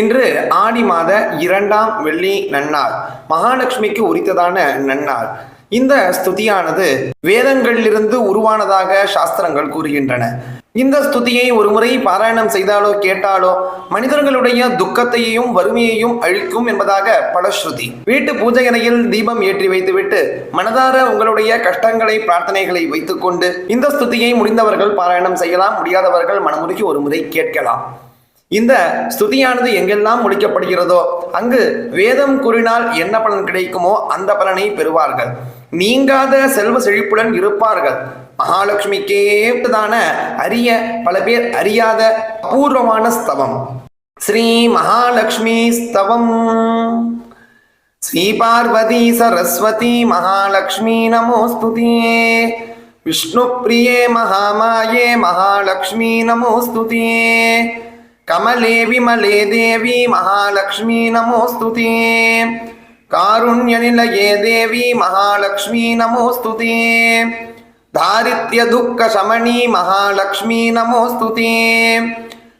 இன்று ஆடி மாத இரண்டாம் வெள்ளி நன்னாள். மகாலட்சுமிக்கு உரித்ததான நன்னாள். இந்த ஸ்துதியானது வேதங்களிலிருந்து உருவானதாக சாஸ்திரங்கள் கூறுகின்றன. இந்த ஸ்துதியை ஒருமுறை பாராயணம் செய்தாலோ கேட்டாலோ மனிதர்களுடைய துக்கத்தையும் வறுமையையும் அழிக்கும் என்பதாக பலஸ்ருதி வீட்டு பூஜை அறையில் தீபம் ஏற்றி வைத்துவிட்டு மனதார உங்களுடைய கஷ்டங்களை பிரார்த்தனைகளை வைத்துக்கொண்டு இந்த ஸ்துதியை முடிந்தவர்கள் பாராயணம் செய்யலாம் முடியாதவர்கள் மனமுருகி ஒருமுறை கேட்கலாம். இந்த ஸ்துதியானது எங்கெல்லாம் முடிக்கப்படுகிறதோ அங்கு வேதம் கூறினால் என்ன பலன் கிடைக்குமோ அந்த பலனை பெறுவார்கள். நீங்காத செல்வ செழிப்புடன் இருப்பார்கள். மகாலட்சுமிக்கேதான அரிய பல பேர் அறியாத அபூர்வமான ஸ்தவம். ஸ்ரீ மகாலட்சுமி ஸ்தவம். ஸ்ரீ பார்வதி சரஸ்வதி மகாலட்சுமி நமோஸ்துதியே விஷ்ணுப்பிரியே மகாமாயே மகாலட்சுமி நமோஸ்துதியே कमले विमले देवी महालक्ष्मी नमोऽस्तु ते कारुण्यनिलये देवी महालक्ष्मी नमोऽस्तु ते दारिद्र्यदुःखशमनी महालक्ष्मी नमोऽस्तु ते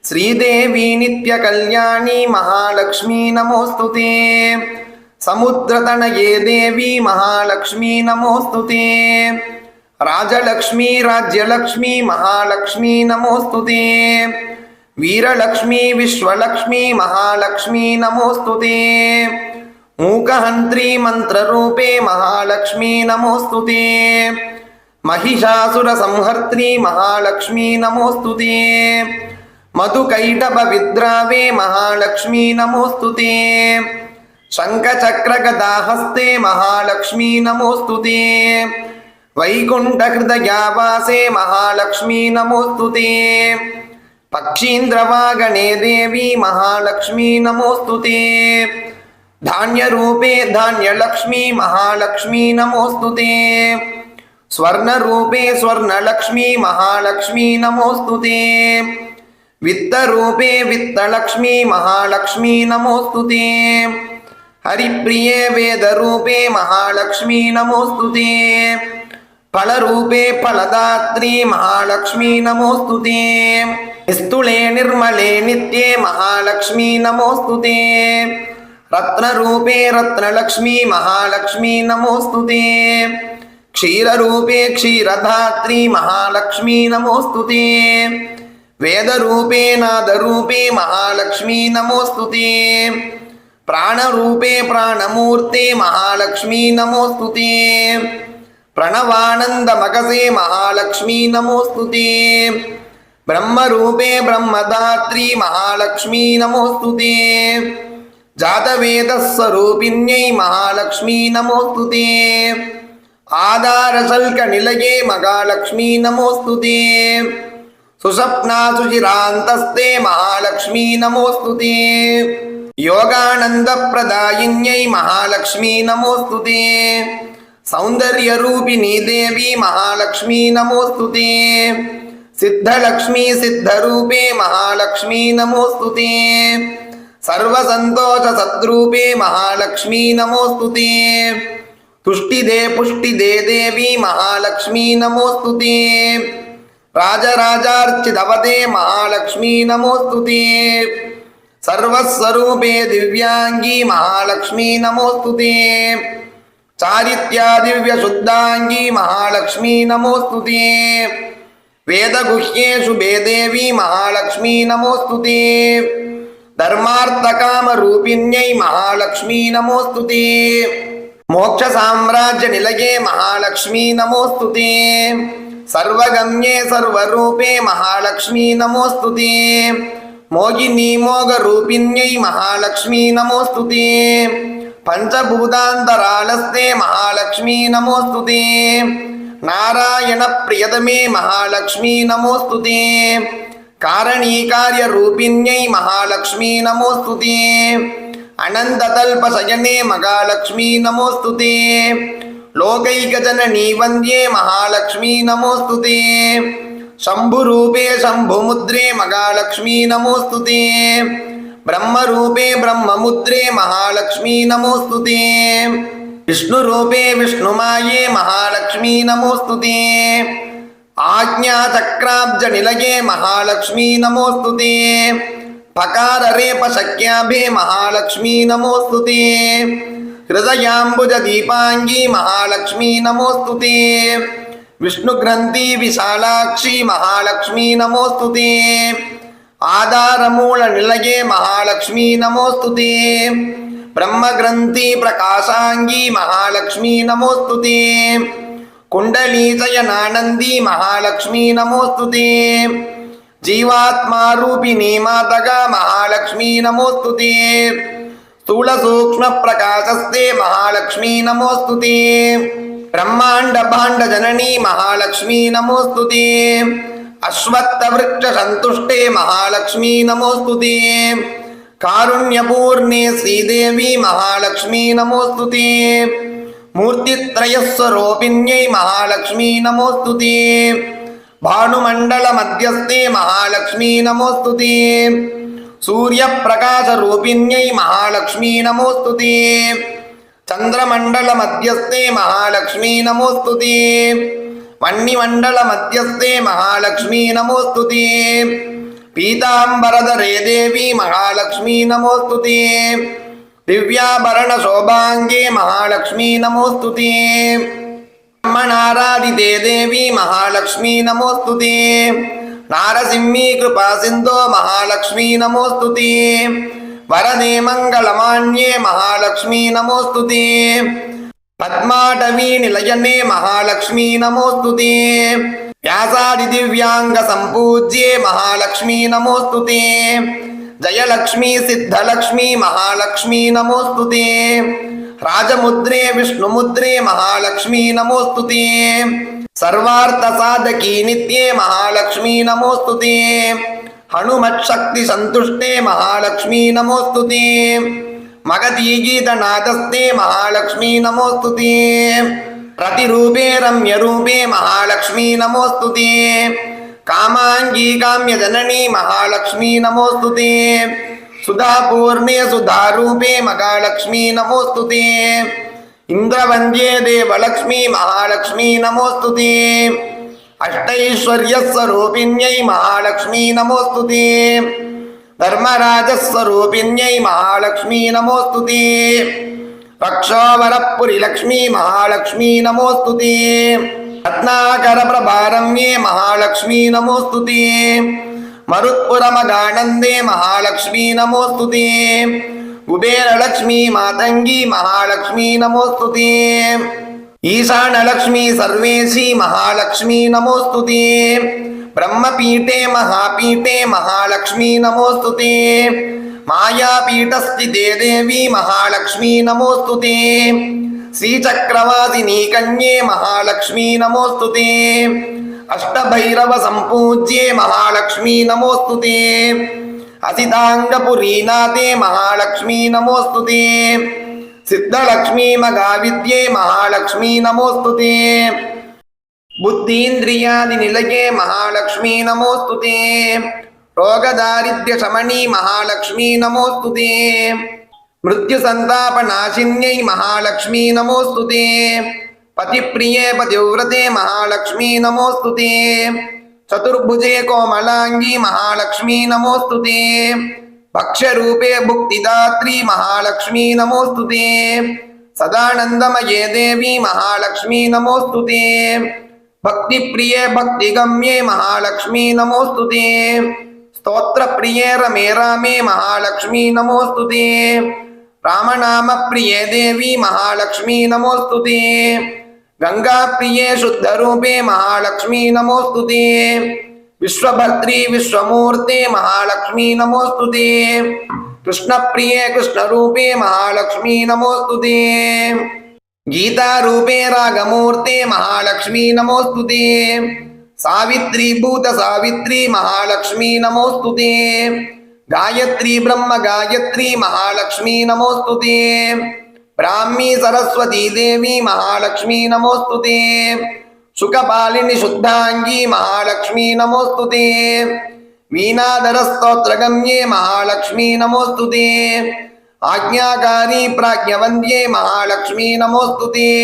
श्रीदेवी नित्यकल्याणी महालक्ष्मी नमोऽस्तु ते समुद्रतनये देवी महालक्ष्मी नमोऽस्तु ते राजलक्ष्मी राज्यलक्ष्मी महालक्ष्मी नमोऽस्तु ते वीरलक्ष्मी विश्वलक्ष्मी महालक्ष्मी नमोऽस्तु ते मूकहन्त्री मन्त्ररूपे महालक्ष्मी नमोऽस्तु ते महिषासुरसंहर्त्री महालक्ष्मी नमोऽस्तु ते मधुकैटभविद्रावे महालक्ष्मी नमोऽस्तु ते शङ्खचक्रगदाहस्ते महालक्ष्मी नमोऽस्तु ते वैकुण्ठहृदयावासे महालक्ष्मी नमोऽस्तु ते पक्षीन्द्रवागणे देवी महालक्ष्मी नमोऽस्तु ते धान्यरूपे धान्यलक्ष्मी महालक्ष्मी नमोऽस्तु ते स्वर्णरूपे स्वर्णलक्ष्मी महालक्ष्मी नमोऽस्तु ते वित्तरूपे वित्तलक्ष्मी महालक्ष्मी नमोऽस्तु ते हरिप्रिये वेदरूपे महालक्ष्मी नमोऽस्तु ते फलरूपे फलदात्री महालक्ष्मी नमोऽस्तु ते निस्तुले निर्मले नित्ये महालक्ष्मी नमोऽस्तु ते रत्नरूपे रत्नलक्ष्मी महालक्ष्मी नमोऽस्तु ते क्षीररूपे क्षीरधात्री महालक्ष्मी नमोऽस्तु ते वेदरूपे नादरूपे महालक्ष्मी नमोऽस्तु ते प्राणरूपे प्राणमूर्ते महालक्ष्मी नमोऽस्तु ते प्रणवानन्दमकसे महालक्ष्मी नमोऽस्तु ते ब्रह्मरूपे ब्रह्मदात्री महालक्ष्मी नमोऽस्तु ते जातवेदस्वरूपिण्यै महालक्ष्मी नमोऽस्तु ते आधारशल्कनिलये महालक्ष्मी नमोऽस्तु ते सुषप्नासुचिरान्तस्ते महालक्ष्मी नमोऽस्तु ते योगानन्दप्रदायिन्यै महालक्ष्मी नमोऽस्तु ते சௌந்தர்யரூபிணி தேவி மகாலட்சுமி நமோஸ்துதே. சித்தலக்ஷ்மி சித்தரூபே மகாலட்சுமி நமோஸ்துதே. சர்வசந்தோஷ சத்ரூபே மகாலட்சுமி நமோஸ்துதே. துஷ்டிதே புஷ்டிதே தேவி மகாலட்சுமி நமோஸ்துதே. ராஜராஜார்ச்சிதவதே மகாலட்சுமி நமோஸ்துதே. சர்வஸ்வரூபே திவ்யாங்கி மகாலட்சுமி நமோஸ்துதே. सर्वस्वरूपे दिव्याङ्गी महालक्ष्मी नमोऽस्तु ते चारित्या दिव्यशुद्धाङ्गी महालक्ष्मी नमोऽस्तु ते वेदगुह्येषु देवी महालक्ष्मी नमोऽस्तु ते धर्मार्थकामरूपिण्यै महालक्ष्मी नमोऽस्तु ते मोक्षसाम्राज्यनिलये महालक्ष्मी नमोऽस्तु ते सर्वगम्ये सर्वरूपे महालक्ष्मी नमोऽस्तु ते मोगिनी मोगरूपिण्यै महालक्ष्मी नमोऽस्तु ते पञ्चभूतान्तरालस्ते महालक्ष्मी नमोऽस्तु ते नारायणप्रियतमे महालक्ष्मी नमोऽस्तु ते कारणीकार्यरूपिण्यै महालक्ष्मी नमोऽस्तु ते अनन्ततल्पशयने महालक्ष्मी नमोऽस्तु ते लोकैकजननी वन्द्ये महालक्ष्मी नमोऽस्तु ते शम्भुरूपे शम्भुमुद्रे महालक्ष्मी नमोऽस्तु ते ब्रह्मरूपे ब्रह्ममुद्रे महालक्ष्मी नमोऽस्तु ते विष्णुरूपे विष्णुमाये महालक्ष्मी नमोऽस्तु ते आज्ञाचक्राब्जनिलये महालक्ष्मी नमोऽस्तु ते पकाररेपशक्याभे महालक्ष्मी नमोऽस्तु ते हृदयाम्बुजदीपाङ्गी महालक्ष्मी नमोऽस्तु ते विष्णुग्रन्थी विशालाक्षी महालक्ष्मी नमोऽस्तु ते ఆధారమూల నిలయే మహాలక్ష్మీ నమోస్తుతే బ్రహ్మగ్రంథి ప్రకాశాంగీ మహాలక్ష్మీ నమోస్తుతే కుండలీచయనానందీ మహాలక్ష్మీ నమోస్తుతే జీవాత్మారూపిణీ మాతగా మహాలక్ష్మీ నమోస్తుతే స్థూల సూక్ష్మ ప్రకాశస్తే మహాలక్ష్మీ నమోస్తుతే బ్రహ్మాండ భాండ జననీ మహాలక్ష్మీ నమోస్తుతే अश्वत्थवृक्षसन्तुष्टे महालक्ष्मी नमोऽस्तु ते कारुण्यपूर्णे श्रीदेवी महालक्ष्मी नमोऽस्तु ते मूर्तित्रयस्वरूपिण्यै महालक्ष्मी नमोऽस्तु ते भानुमण्डलमध्यस्थे महालक्ष्मी नमोऽस्तु ते सूर्यप्रकाशरूपिण्यै महालक्ष्मी नमोऽस्तु ते चन्द्रमण्डलमध्यस्थे महालक्ष्मी नमोऽस्तु ते वह्निमण्डलमध्यस्थे महालक्ष्मी नमोऽस्तु ते पीताम्बरधरे देवी महालक्ष्मी नमोऽस्तु ते दिव्याभरणशोभाङ्गे महालक्ष्मी नमोऽस्तु ते ब्रह्मणारादिते देवी महालक्ष्मी नमोऽस्तु ते नारसिंही कृपासिन्धो महालक्ष्मी नमोऽस्तु ते वरदे मङ्गलमान्ये महालक्ष्मी नमोऽस्तु ते पद्माटवी निलयने महालक्ष्मी नमोऽस्तु ते व्यासादिदिव्याङ्गसम्पूज्ये महालक्ष्मी नमोऽस्तु ते जयलक्ष्मी सिद्धलक्ष्मी महालक्ष्मी नमोऽस्तु ते राजमुद्रे विष्णुमुद्रे महालक्ष्मी नमोऽस्तु ते सर्वार्थसाधकी नित्ये महालक्ष्मी नमोऽस्तु ते हनुमत्शक्तिसन्तुष्टे महालक्ष्मी नमोऽस्तु ते மகதீகீதநாதஸ்தே மகாலட்சுமி நமோஸ்துதே ரதிரூபே ரம்யரூபே மகாலட்சுமி நமோஸ்துதே காமாங்கி காமிய ஜனனி மகாலட்சுமி நமோஸ்துதே சுதாபூர்ணே சுதாரூபே மகாலட்சுமி நமோஸ்துதே இந்திரவந்தியே தேவலக்ஷ்மி மகாலட்சுமி நமோஸ்துதே அஷ்டைஸ்வரியஸ்வரூபிண்யை மகாலட்சுமி நமோஸ்துதே ധർമ്മരാജസ്വരൂപിണ്യൈ മഹാലക്ഷ്മി നമോസ്തുതി വക്ഷോവരപ്പുരി ലക്ഷ്മി മഹാലക്ഷ്മി നമോസ്തുതി രത്നാകരപ്രഭാരമ്യേ മഹാലക്ഷ്മി നമോസ്തുതി മരുത്പുരമഗാനന്ദേ മഹാലക്ഷ്മി നമോസ്തുതി കുബേരലക്ഷ്മി മാതംഗി മഹാലക്ഷ്മി നമോസ്തുതി ഈശാനലക്ഷ്മി സർവേശി മഹാലക്ഷ്മി നമോസ്തുതി कुबेरलक्ष्मी मातङ्गी महालक्ष्मी नमोऽस्तु ते ईशानलक्ष्मी सर्वेशी महालक्ष्मी नमोऽस्तु ते ब्रह्मपीठे महापीठे महालक्ष्मी नमोऽस्तु ते मायापीठस्थिते देवी महालक्ष्मी नमोऽस्तु ते श्रीचक्रवासिनी कन्ये महालक्ष्मी नमोऽस्तु ते अष्टभैरवसम्पूज्ये महालक्ष्मी नमोऽस्तु ते असिताङ्गपुरीनाथे महालक्ष्मी नमोऽस्तु ते सिद्धलक्ष्मी मगाविद्ये महालक्ष्मी नमोऽस्तु ते புத்தீந்திரியாதி நிலையே மகாலட்சுமி நமோஸ்துதே ரோகதாரித்ய சமணி மகாலட்சுமி நமோஸ்துதே மிருத்யு சந்தாப நாசின்யை மகாலட்சுமி நமோஸ்துதே பதிப்பிரியே பதிவிரதே மகாலட்சுமி நமோஸ்துதே சதுர்புஜே கோமலாங்கி மகாலட்சுமி நமோஸ்துதே பக்ஷரூபே புக்திதாத்ரி மகாலட்சுமி நமோஸ்துதே சதானந்தமயே தேவி மகாலட்சுமி நமோஸ்துதே भक्ति प्रिय भक्ति गम्ये महालक्ष्मी नमोस्तुते स्तोत्र प्रिय रमे रामे महालक्ष्मी नमोस्तुते राम नाम प्रिय देवी महालक्ष्मी नमोस्तुते गंगा प्रिय शुद्ध रूपे महालक्ष्मी नमोस्तुते विश्वभद्री विश्वमूर्ते महालक्ष्मी नमोस्तुते कृष्ण प्रिय कृष्ण रूपे महालक्ष्मी नमोस्तुते गीतारूपे रागमूर्ते महालक्ष्मी नमोऽस्तु ते सावित्री भूतसावित्री महालक्ष्मी नमोऽस्तु ते गायत्री ब्रह्म गायत्री महालक्ष्मी नमोऽस्तु ते ब्राह्मी सरस्वती देवी महालक्ष्मी नमोऽस्तु ते सुखपालिनि शुद्धाङ्गी महालक्ष्मी नमोऽस्तु ते वीणाधरस्तोत्रगम्ये महालक्ष्मी नमोऽस्तु ते ஆக்ஞாகாரி பிராஜ்யவந்தியே மகாலட்சுமி நமோஸ்துதே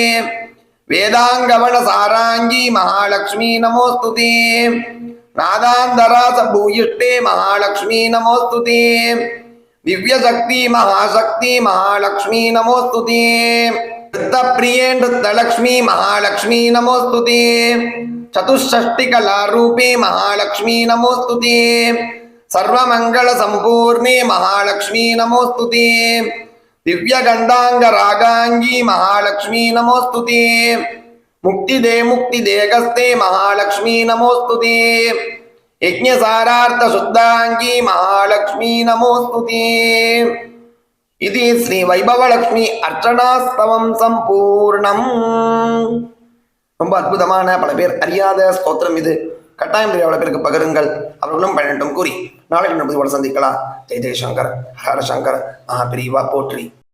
வேதாங்கவன சாராங்கி மகாலட்சுமி நமோஸ்துதே நாதாந்தராச பூயிஷ்டே மகாலட்சுமி நமோஸ்துதே திவ்யசக்தி மகாசக்தி மகாலட்சுமி நமோஸ்துதே பிரியே நிறுத்தலக்ஷ்மி மகாலட்சுமி நமோஸ்துதே சதுஷ்டி கலாரூபே மகாலட்சுமி நமோஸ்துதே சர்வமங்கள சம்பூர்ணே மகாலட்சுமி நமோஸ்துதே திவ்யகண்டாங்க ராகாங்கி மகாலட்சுமி நமோஸ்துதே முக்திதே முக்திதே கஸ்தே மகாலட்சுமி நமோஸ்துதே யஜ்ஞசாரார்த்த சுத்தாங்கி மகாலட்சுமி நமோஸ்துதே இது ஸ்ரீ வைபவலட்சுமி அர்ச்சனாஸ்தவம் சம்பூர்ணம் ரொம்ப அற்புதமான பல பேர் அறியாத ஸ்தோத்திரம் இது. கட்டாயம் எவ்வளவு பேருக்கு பகிருங்கள். அவர்களும் பன்னெண்டும் கூறி. நாளைக்கு நம்ம சந்திக்கலாம் ஜெய் ஜெய்சங்கர் ஹர சங்கர் மகாபிரிவா போற்றி